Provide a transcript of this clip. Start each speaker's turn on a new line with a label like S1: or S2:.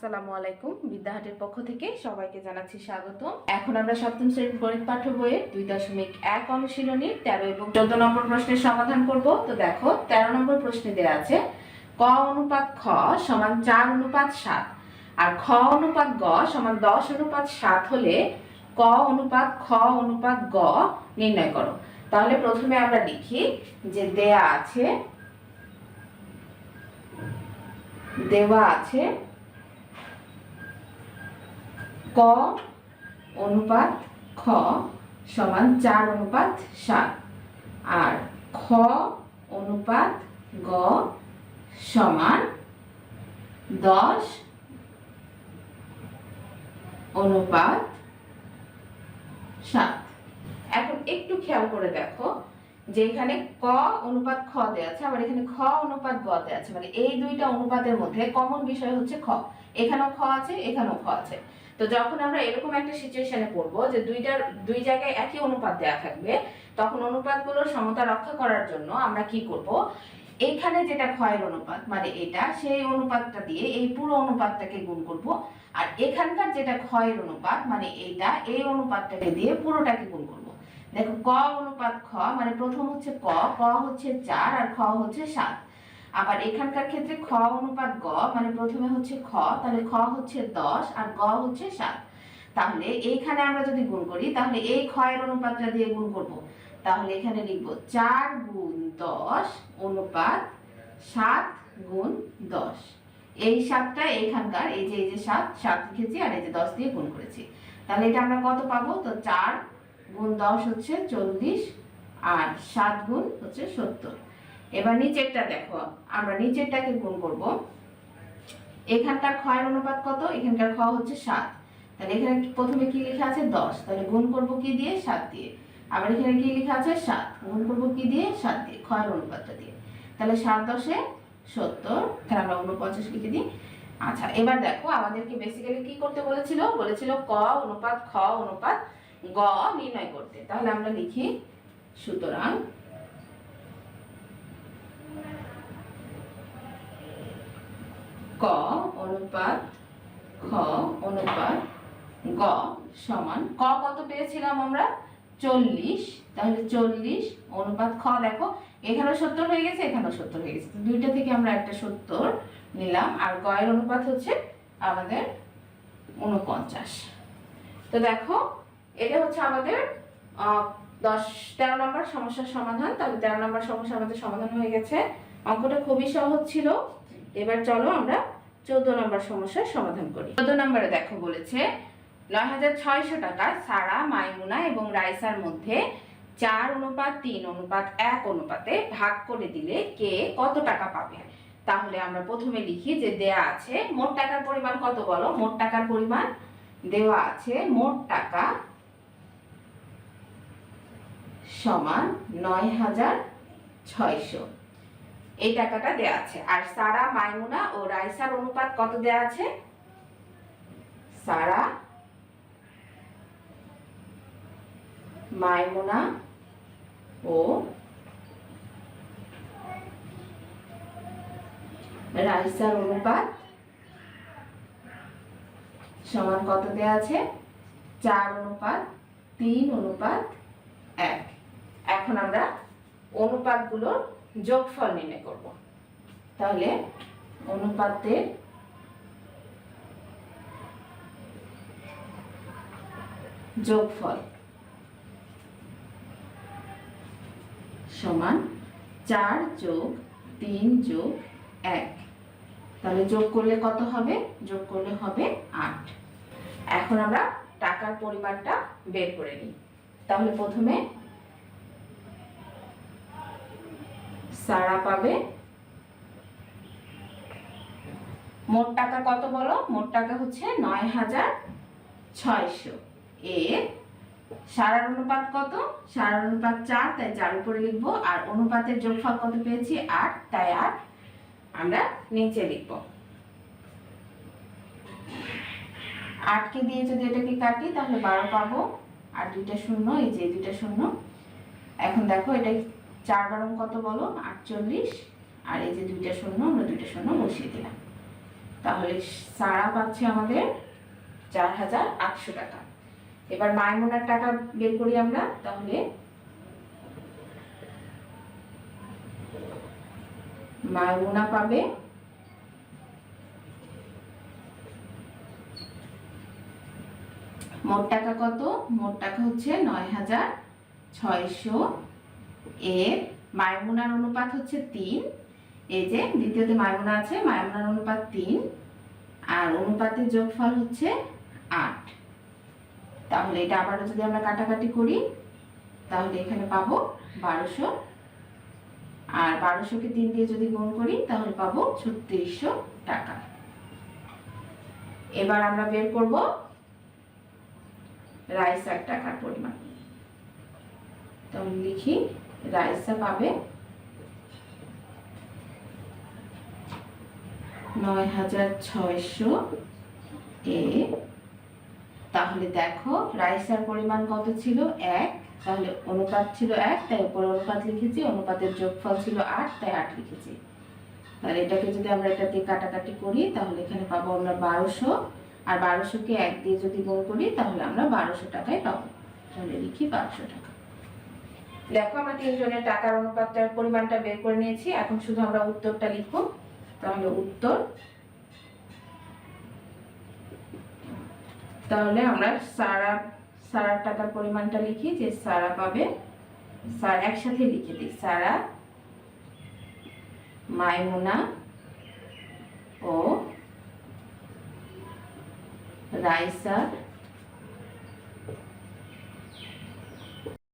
S1: আসসালামু আলাইকুম। বিদ্যাহাটের পক্ষ থেকে সবাইকে জানাচ্ছি স্বাগত। এখন আমরা সপ্তম শ্রেণির গণিত পাঠ্য বইয়ের দুই দশমিক এক অনুশীলনীর তেরো এবং চোদ্দ নম্বর প্রশ্নের সমাধান করব। তো দেখো, তেরো নম্বর প্রশ্নে দেওয়া আছে, ক অনুপাত খ সমান চার অনুপাত সাত। আর খ অনুপাত গ সমান দশ অনুপাত সাত হলে ক অনুপাত খ অনুপাত গ নির্ণয় করো। তাহলে প্রথমে আমরা লিখি যে দেয়া আছে, দেওয়া আছে ক অনুপাত খ সমান চার অনুপাত সাত। আর খ অনুপাত গ সমান দশ অনুপাত সাত। এখন একটু খেয়াল করে দেখো যে এখানে ক অনুপাত খ দেওয়া আছে, আবার এখানে খ অনুপাত গ দেওয়া আছে। মানে এই দুইটা অনুপাতের মধ্যে কমন বিষয় হচ্ছে খ। এখানেও খ আছে, এখানেও খ আছে। তো যখন আমরা এরকম একটা সিচুয়েশনে পড়ব যে দুইটার, দুই জায়গায় একই অনুপাত দেওয়া থাকবে, তখন অনুপাতগুলোর সমতা রক্ষা করার জন্য আমরা কি করব? এইখানে যেটা ক্ষয়ের অনুপাত মানে এটা, সেই অনুপাতটা দিয়ে এই পুরো অনুপাতটাকে গুণ করব। আর এখানকার যেটা ক্ষয়ের অনুপাত মানে এইটা, এই অনুপাতটাকে দিয়ে পুরোটাকে গুণ করব। দেখো, ক অনুপাত খ মানে প্রথম হচ্ছে ক ক হচ্ছে চার, আর খ হচ্ছে সাত। আবার এখানকার ক্ষেত্রে খ অনুপাত গ মানে প্রথমে হচ্ছে খ, তাহলে খ হচ্ছে দশ আর গ হচ্ছে সাত। তাহলে এইখানে আমরা যদি গুণ করি, তাহলে এই ক্ষয়ের অনুপাতটা দিয়ে গুণ করব। তাহলে এখানে লিখব চার গুণ দশ অনুপাত সাত গুণ দশ। এই সাতটা এইখানকার এই যে এই যে সাত সাত লিখেছি আর এই যে দশ দিয়ে গুণ করেছি। তাহলে এটা আমরা কত পাবো? তো চার গুণ দশ হচ্ছে চল্লিশ আর সাত গুণ হচ্ছে সত্তর। এবার নিচেরটা দেখো, আমরা নিচেরটাকে গুণ করব। এখানকার ক্ষয়ের অনুপাত কত? এখানকার খ হচ্ছে সাত। তাহলে এখানে প্রথমে কি লেখা আছে? দশ। তাহলে গুণ করব কি দিয়ে? সাত দিয়ে। আবার এখানে কি লেখা আছে? সাত। গুণ করব কি দিয়ে? সাত দিয়ে, ক্ষয়ের অনুপাতটা দিয়ে। তাহলে সাত দশে সত্তর। তাহলে আমরা উনপঞ্চাশ লিখে দিই। আচ্ছা এবার দেখো, আমাদেরকে বেসিক্যালি কি করতে বলেছিল? বলেছিল ক অনুপাত, খ অনুপাত, গ নির্ণয় করতে। তাহলে আমরা লিখি সুতরাং ক অনুপাত, খ অনুপাত, গ সমান, ক কত পেয়েছিলাম আমরা? চল্লিশ। তাহলে চল্লিশ অনুপাত খ, দেখো, এখানেও সত্তর হয়ে গেছে, এখানেও সত্তর হয়ে গেছে। দুইটা থেকে আমরা একটা সত্তর নিলাম, আর গয়ের অনুপাত হচ্ছে আমাদের উনপঞ্চাশ তো দেখো, এটা হচ্ছে আমাদের দশ, তেরো নম্বর সমস্যার সমাধান। তাহলে তেরো নম্বর সমস্যা আমাদের সমাধান হয়ে গেছে। অঙ্কটা খুবই সহজ ছিল। এবার চলো আমরা চোদ্দ নম্বর সমস্যার সমাধান করি। চোদ্দ নম্বরে দেখো বলেছে নয় হাজার ছয়শো টাকায় সারা মাইমুনা এবং রাইসার মধ্যে চার অনুপাত, তিন অনুপাত, এক অনুপাতে ভাগ করে দিলে কে কত টাকা পাবে? তাহলে আমরা প্রথমে লিখি যে দেয়া আছে, মোট টাকার পরিমাণ কত বলো? মোট টাকার পরিমাণ দেওয়া আছে মোট টাকা সমান নয় হাজার ছয়শো। এই টাকাটা দেয়া আছে। আর সারা মাইমুনা ও রাইসার অনুপাত কত দেয়া আছে? সারা মাইমুনা ও রাইসার অনুপাত সমান কত দেয়া আছে? চার অনুপাত তিন অনুপাত এক। এখন আমরা অনুপাতগুলোর যোগফল নির্ণয় করব। তাহলে অনুপাতের যোগফল সমান চার যোগ তিন যোগ এক। তাহলে যোগ করলে কত হবে? যোগ করলে হবে আট। এখন আমরা টাকার পরিমাণটা বের করে নিই। তাহলে প্রথমে সারা পাবে। মোট টাকা কত বলো? মোট টাকা হচ্ছে নয় হাজার ছয়শো। এর সারার অনুপাত কত? সারার অনুপাত চার, তাই চার উপরে লিখব, আর অনুপাতের যোগফল কত পেয়েছি? আট, তাই আট আমরা নিচে লিখব। আটকে দিয়ে যদি এটাকে কাটি, তাহলে বারো পাবো। আর দুইটা শূন্য, এই যে দুইটা শূন্য। এখন দেখো এটা চার বারং কত বলো? আটচল্লিশ। আর এই যে দুইটা শূন্য, আমরা দুইটা শূন্য বসিয়ে দিলাম। তাহলে সারা পাচ্ছে আমাদের চার হাজার আটশো টাকা। এবার মায়মুনার টাকা বের করি আমরা, তাহলে মায়মুনা পাবে মোট টাকা কত? মোট টাকা হচ্ছে নয় হাজার ছয়শো এর মায়মুনার অনুপাত হচ্ছে তিন। এই যে দ্বিতীয়তে মায়মুনা আছে মায়মুনার অনুপাত তিন, আর অনুপাতের যোগফল হচ্ছে আট। তাহলে এটা আবারও যদি আমরা কাটাকাটি করি, তাহলে এখানে পাবো বারোশো। আর বারোশোকে তিন দিয়ে যদি গুণ করি, তাহলে পাবো ছত্রিশশো টাকা। এবার আমরা বের করব রাইসার টাকার পরিমাণ। তাহলে লিখি রাইসা পাবে নয় হাজার ছয়শো এ। তাহলে দেখো, রাইসার পরিমাণ কত ছিল? এক। তাহলে অনুপাত ছিল এক, তাই উপরে অনুপাত লিখেছি, অনুপাতের যোগফল ছিল আট, তাই আট লিখেছি। তাহলে এটাকে যদি আমরা এটা দিয়ে কাটাকাটি করি, তাহলে এখানে পাবো আমরা বারোশো। আর বারোশোকে এক দিয়ে যদি গুণ করি, তাহলে আমরা বারোশো টাকায় পাবো। তাহলে লিখি বারোশো টাকা। দেখো, আমরা তিনজনের টাকার অনুপাতটার পরিমাণটা বের করে নিয়েছি। এখন শুধু আমরা উত্তরটা লিখব। তাহলে উত্তর, তাহলে আমরা সারা সারা টাকার পরিমাণটা লিখি যে সারা পাবে, সার একসাথে লিখে দিই, সারা, মাইমুনা ও রাইসার